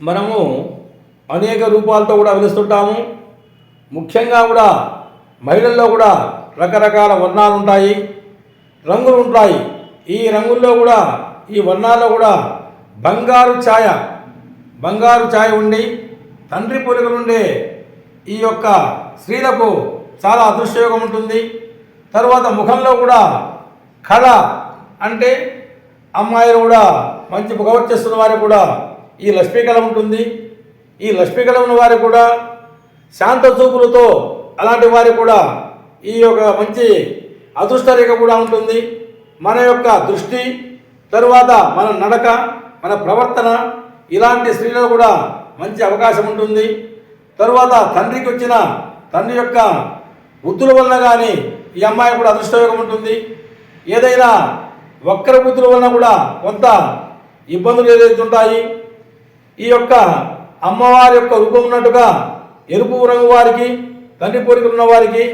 మనము అనేక రూపాలతో కూడా వెలుస్తుంటాము. ముఖ్యంగా కూడా మహిళల్లో కూడా రకరకాల వర్ణాలు ఉంటాయి రంగులు ఉంటాయి ఈ రంగుల్లో కూడా ఈ వర్ణాల్లో కూడా బంగారు ఛాయ బంగారు ఛాయ ఉండి తండ్రి పోలికలుండే ఈ యొక్క స్త్రీలకు చాలా అదృష్టయోగం ఉంటుంది. తర్వాత ముఖంలో కూడా కళ అంటే అమ్మాయిలు కూడా మంచి ముఖవర్చస్తున్న వారికి కూడా ఈ లక్ష్మీకళ ఉంటుంది. ఈ లక్ష్మీకళం వారు కూడా శాంత చూపులతో అలాంటి వారు కూడా ఈ యొక్క మంచి అదృష్టరేఖ కూడా ఉంటుంది. మన యొక్క దృష్టి తరువాత మన నడక మన ప్రవర్తన ఇలాంటి స్త్రీలో కూడా మంచి అవకాశం ఉంటుంది. తరువాత తండ్రికి వచ్చిన తండ్రి యొక్క బుద్ధుల వల్ల కానీ ఈ అమ్మాయి కూడా అదృష్టయోగం ఉంటుంది. ఏదైనా వక్ర బుద్ధుల వలన కూడా కొంత ఇబ్బందులు ఏదైతే ఉంటాయి ఈ యొక్క అమ్మవారి యొక్క రూపం ఉన్నట్టుగా ఎరుపు రంగు వారికి తండ్రి పోలికలు ఉన్న వారికి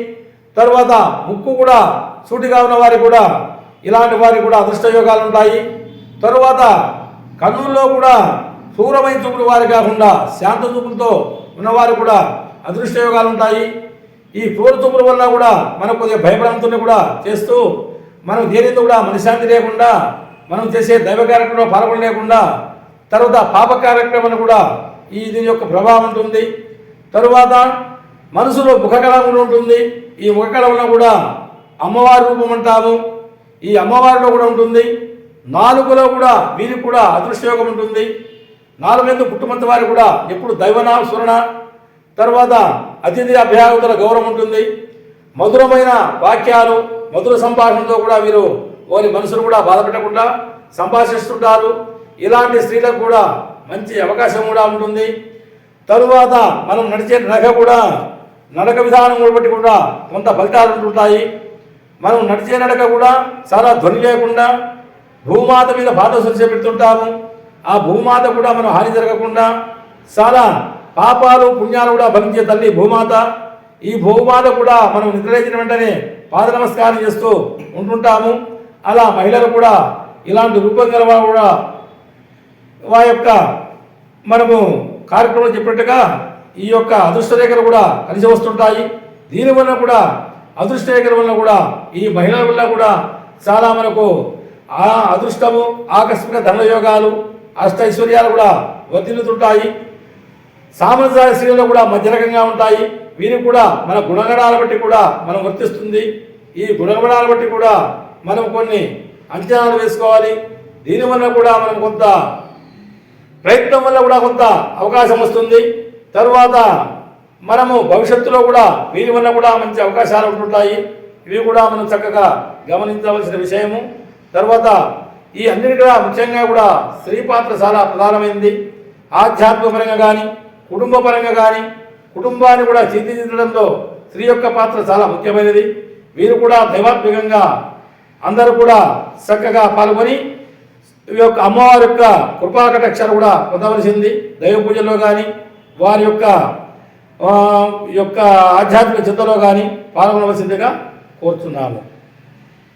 తర్వాత ముక్కు కూడా సూటిగా ఉన్న వారికి కూడా ఇలాంటి వారికి కూడా అదృష్ట యోగాలు ఉంటాయి. తరువాత కన్నుల్లో కూడా శూరమైన చూపులు వారి కాకుండా శాంత చూపులతో ఉన్నవారు కూడా అదృష్ట యోగాలు ఉంటాయి. ఈ క్రూర చూపుల వల్ల కూడా మనకు కొద్దిగా భయపడంతో కూడా చేస్తూ మనం దేనితో కూడా మనశ్శాంతి లేకుండా మనం చేసే దైవ కార్యక్రమంలో పాల్గొనలేకుండా తర్వాత పాప కార్యక్రమం కూడా ఈ దీని యొక్క ప్రభావం ఉంటుంది. తరువాత మనసులో ముఖకళం కూడా ఉంటుంది. ఈ ముఖకళంలో కూడా అమ్మవారి రూపం అంటాము. ఈ అమ్మవారిలో కూడా ఉంటుంది. నాలుగులో కూడా వీరికి కూడా అదృష్టయోగం ఉంటుంది. నాలుగైదు కుటుంబంత వారికి కూడా ఎప్పుడు దైవనా సురణ తర్వాత అతిథి అభ్యాగతుల గౌరవం ఉంటుంది. మధురమైన వాక్యాలు మధుర సంభాషణతో కూడా వీరు వారి మనసును కూడా బాధపెట్టకుండా సంభాషిస్తుంటారు. ఇలాంటి స్త్రీలకు కూడా మంచి అవకాశం కూడా ఉంటుంది. తరువాత మనం నడిచే నడక కూడా నడక విధానం కూడా బట్టి కూడా కొంత ఫలితాలు ఉంటుంటాయి మనం నడిచే నడక కూడా చాలా ధ్వని లేకుండా భూమాత మీద బాధ పెడుతుంటాము. ఆ భూమాత కూడా మనం హాని జరగకుండా చాలా పాపాలు పుణ్యాలు కూడా భరించే తల్లి భూమాత. ఈ భూమాత కూడా మనం నిద్రలేచిన వెంటనే పాద నమస్కారం చేస్తూ ఉంటుంటాము. అలా మహిళలు కూడా ఇలాంటి రూపం గల కూడా వారి యొక్క మనము కార్యక్రమం చెప్పినట్టుగా ఈ యొక్క అదృష్ట రేఖలు కూడా కలిసి వస్తుంటాయి. దీనివల్ల కూడా అదృష్ట రేఖల వల్ల కూడా ఈ మహిళల వల్ల కూడా చాలా మనకు ఆ అదృష్టము ఆకస్మిక ధనయోగాలు అష్టైశ్వర్యాలు కూడా వర్ధిల్లుతుంటాయి. సామర్థ్య స్త్రీలు కూడా మధ్యరకంగా ఉంటాయి. వీరికి కూడా మన గుణగణాల బట్టి కూడా మనం వర్తిస్తుంది. ఈ గుణగణాల బట్టి కూడా మనం కొన్ని అంచనాలు వేసుకోవాలి. దీనివల్ల కూడా మనం కొంత ప్రయత్నం వల్ల కూడా కొంత అవకాశం వస్తుంది. తరువాత మనము భవిష్యత్తులో కూడా వీరి వల్ల కూడా మంచి అవకాశాలు ఉంటుంటాయి. ఇవి కూడా మనం చక్కగా గమనించవలసిన విషయము. తర్వాత ఈ అన్నిటి కూడా ముఖ్యంగా కూడా స్త్రీ పాత్ర చాలా ప్రధానమైంది. ఆధ్యాత్మికపరంగా కానీ కుటుంబపరంగా కానీ కుటుంబాన్ని కూడా తీర్చిదిద్దడంలో స్త్రీ యొక్క పాత్ర చాలా ముఖ్యమైనది. వీరు కూడా దైవాత్మికంగా అందరూ కూడా చక్కగా పాల్గొని యొక్క అమ్మవారి యొక్క కృపాకటాక్షాలు కూడా పొందవలసింది. దైవ పూజల్లో కానీ వారి యొక్క యొక్క ఆధ్యాత్మిక చింతలో కానీ పాల్గొనవలసిందిగా కోరుతున్నాను.